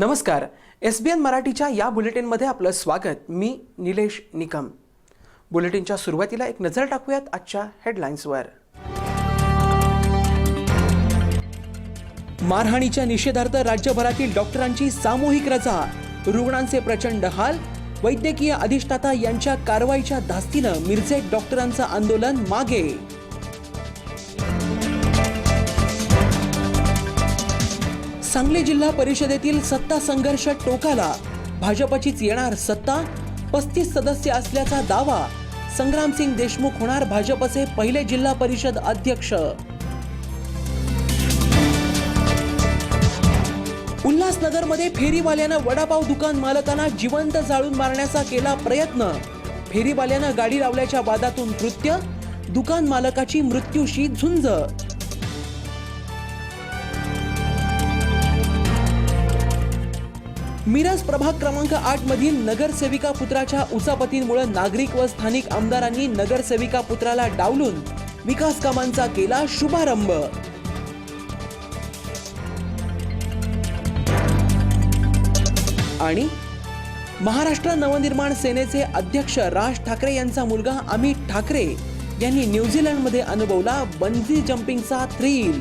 नमस्कार. एस बी एन मराठीच्या या बुलेटिनमध्ये आपलं स्वागत. मी निलेश निकम. बुलेटिनच्या सुरुवातीला एक नजर टाकूयात आजच्या हेडलाईन्सवर मारहाणीच्या निषेधार्थ राज्यभरातील डॉक्टरांची सामूहिक रजा रुग्णांचे प्रचंड हाल वैद्यकीय अधिष्ठाता यांच्या कारवाईच्या धास्तीनं मिरजेत डॉक्टरांचं आंदोलन मागे. सांगली जिल्हा परिषदेतील सत्ता संघर्ष टोकाला भाजपचीच येणार सत्ता पस्तीस सदस्य असल्याचा दावा संग्रामसिंग देशमुख होणार भाजपचे पहिले जिल्हा परिषद अध्यक्ष. उल्हासनगरमध्ये फेरीवाल्यानं वडापाव दुकान मालकांना जिवंत जाळून मारण्याचा केला प्रयत्न. फेरीवाल्यानं गाडी लावल्याच्या वादातून कृत्य दुकान मालकाची मृत्यूशी झुंज. मिरज प्रभाग क्रमांक आठ मधील नगरसेविका पुत्राच्या उचापतींमुळे नागरिक व स्थानिक आमदारांनी नगरसेविका पुत्राला डावलून विकास कामांचा केला शुभारंभ. आणि महाराष्ट्र नवनिर्माण सेनेचे अध्यक्ष राज ठाकरे यांचा मुलगा अमित ठाकरे यांनी न्यूझीलंडमध्ये अनुभवला बंजी जम्पिंगचा थ्रिल